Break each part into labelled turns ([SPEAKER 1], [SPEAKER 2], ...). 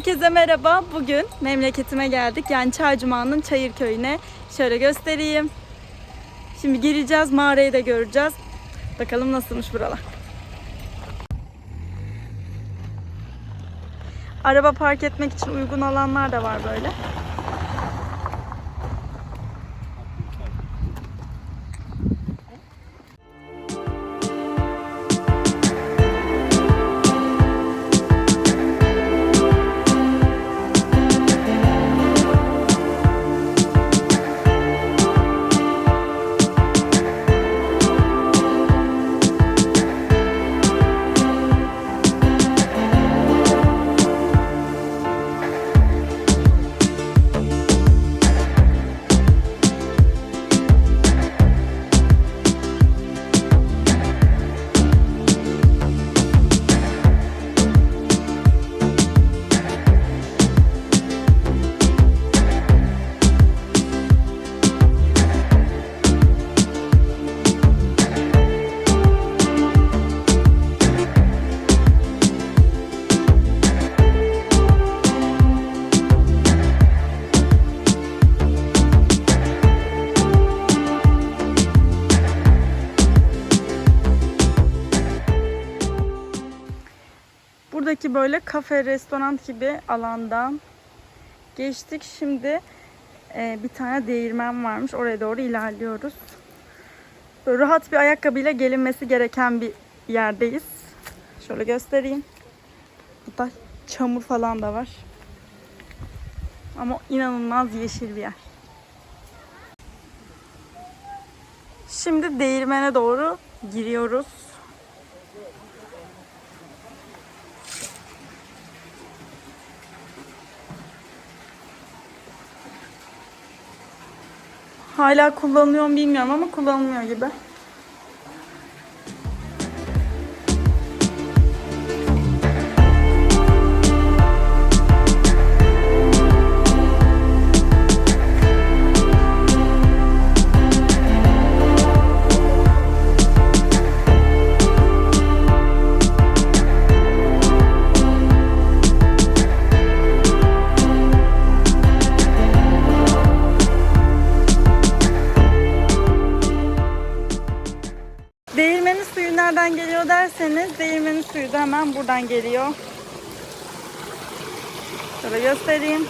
[SPEAKER 1] Herkese merhaba. Bugün memleketime geldik. Yani Çaycuma'nın Çayır köyüne. Şöyle göstereyim. Şimdi gireceğiz. Mağarayı da göreceğiz. Bakalım nasılmış buralar. Araba park etmek için uygun alanlar da var böyle. Buradaki böyle kafe, restoran gibi alandan geçtik. Şimdi e, bir tane değirmen varmış. Oraya doğru ilerliyoruz. Böyle rahat bir ayakkabıyla gelinmesi gereken bir yerdeyiz. Şöyle göstereyim. Burada çamur falan da var. Ama inanılmaz yeşil bir yer. Şimdi değirmene doğru giriyoruz. Hala kullanılıyor mu bilmiyorum ama kullanılmıyor gibi. Derseniz değirmenin suyu da hemen buradan geliyor. Şöyle göstereyim.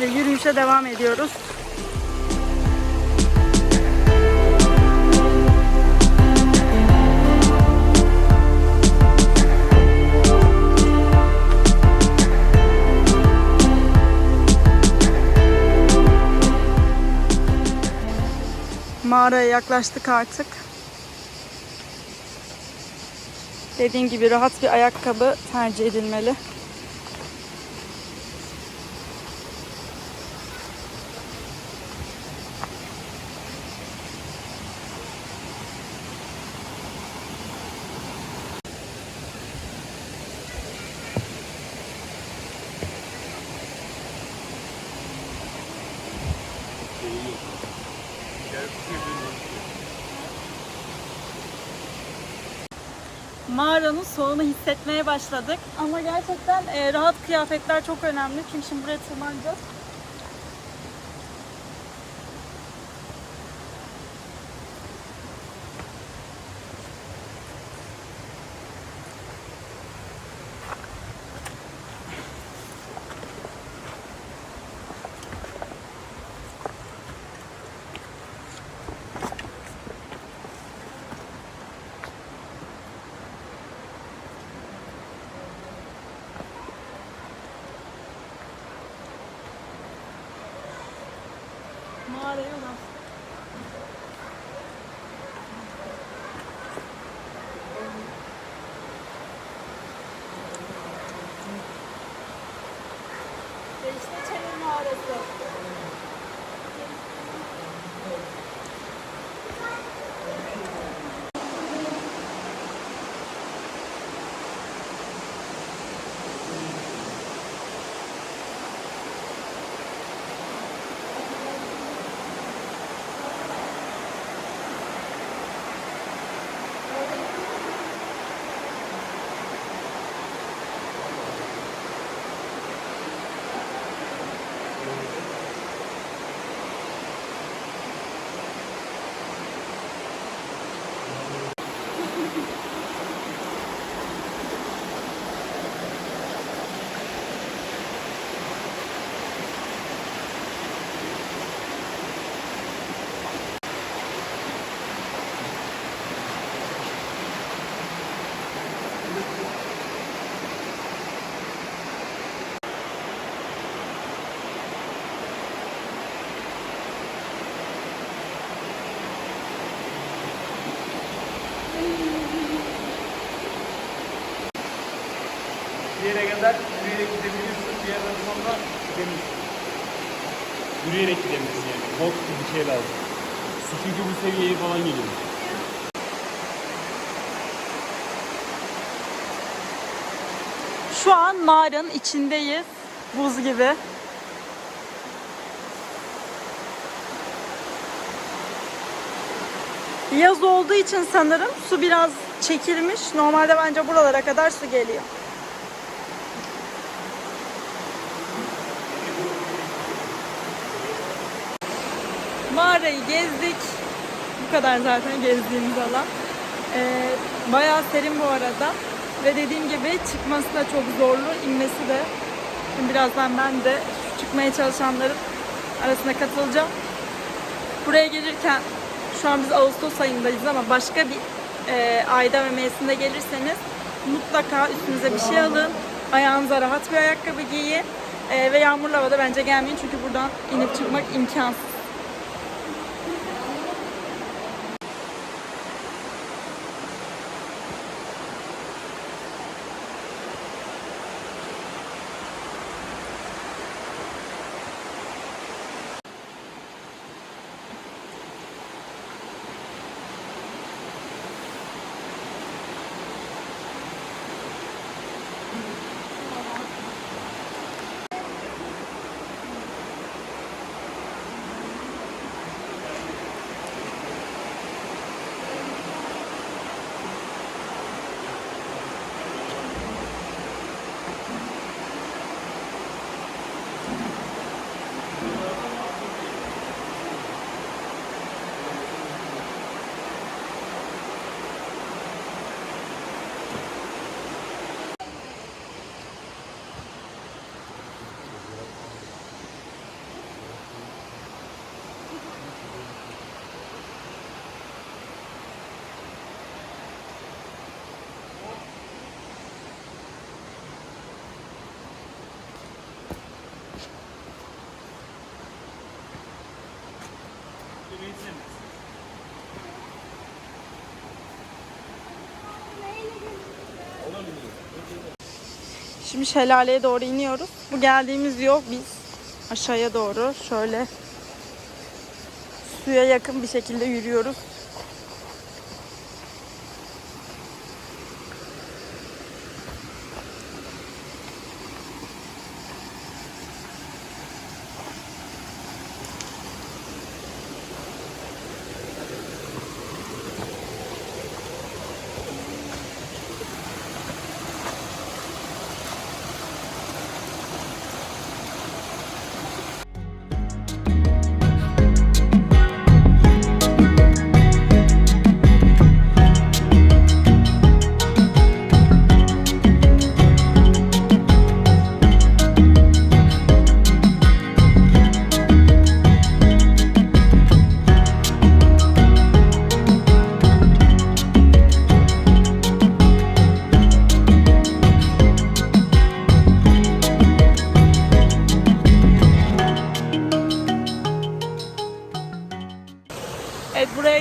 [SPEAKER 1] Ve yürüyüşe devam ediyoruz. Mağaraya yaklaştık artık. Dediğim gibi rahat bir ayakkabı tercih edilmeli. Mağaranın soğuğunu hissetmeye başladık. Ama gerçekten e, rahat kıyafetler çok önemli. Çünkü şimdi buraya tırmanacağız. Mağaraya ulaştık. Ve yere kadar yürüyerek gidebiliyorsunuz. Diğer arasında gidemiyorsunuz.
[SPEAKER 2] Yürüyerek gidemiyorsun yani. Bot gibi bir şey lazım. Su çünkü bu seviyeye falan geliyor.
[SPEAKER 1] Şu an mağaranın içindeyiz. Buz gibi. Yaz olduğu için sanırım su biraz çekilmiş. Normalde bence buralara kadar su geliyor. Mağarayı gezdik. Bu kadar zaten gezdiğimiz alan. Ee, bayağı serin bu arada. Ve dediğim gibi çıkması da çok zorlu, inmesi de. Şimdi birazdan ben de çıkmaya çalışanların arasına katılacağım. Buraya gelirken şu an biz Ağustos ayındayız ama başka bir e, ayda ve mevsimde gelirseniz mutlaka üstünüze bir şey alın. Ayağınıza rahat bir ayakkabı giyin. E, ve yağmurlu havada bence gelmeyin çünkü buradan inip çıkmak imkansız. Şimdi şelaleye doğru iniyoruz. Bu geldiğimiz yol biz aşağıya doğru şöyle suya yakın bir şekilde yürüyoruz.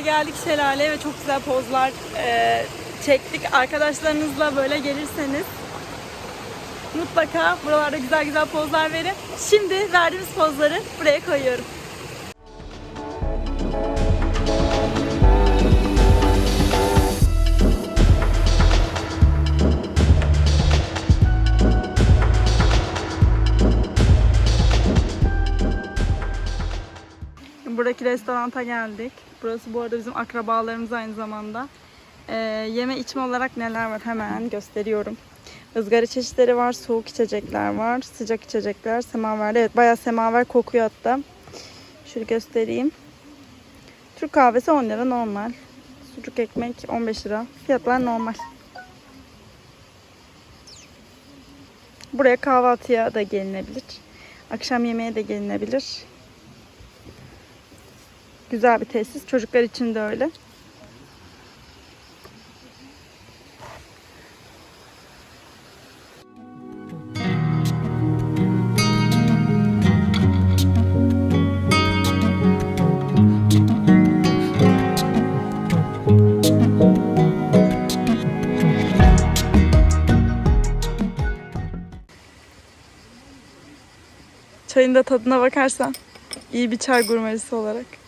[SPEAKER 1] Geldik şelaleye ve çok güzel pozlar e, çektik. Arkadaşlarınızla böyle gelirseniz mutlaka buralarda güzel güzel pozlar verin. Şimdi verdiğimiz pozları buraya koyuyorum. Buradaki restoranta geldik. Burası bu arada bizim akrabalarımız aynı zamanda. Ee, yeme içme olarak neler var hemen gösteriyorum. Izgara çeşitleri var, soğuk içecekler var, sıcak içecekler, semaver. Evet bayağı semaver kokuyor hatta. Şöyle göstereyim. Türk kahvesi 10 lira normal. Sucuk ekmek 15 lira. Fiyatlar normal. Buraya kahvaltıya da gelinebilir. Akşam yemeğe de gelinebilir. Güzel bir tesis. Çocuklar için de öyle. Çayın da tadına bakarsan. İyi bir çay gurmesi olarak.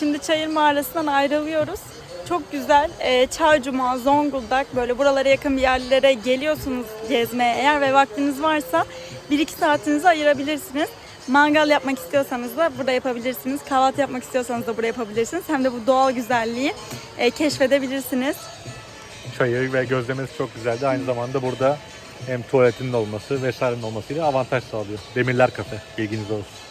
[SPEAKER 1] Şimdi Çayır Mağarası'ndan ayrılıyoruz. Çok güzel. E, Çaycuma, Zonguldak böyle buralara yakın bir yerlere geliyorsunuz gezmeye eğer ve vaktiniz varsa 1-2 saatinizi ayırabilirsiniz. Mangal yapmak istiyorsanız da burada yapabilirsiniz. Kahvaltı yapmak istiyorsanız da burada yapabilirsiniz. Hem de bu doğal güzelliği e, keşfedebilirsiniz.
[SPEAKER 3] Çayı ve gözlemesi çok güzeldi. Aynı zamanda burada hem tuvaletinin olması vesairenin olmasıyla avantaj sağlıyor. Demirler Kafe bilginiz olsun.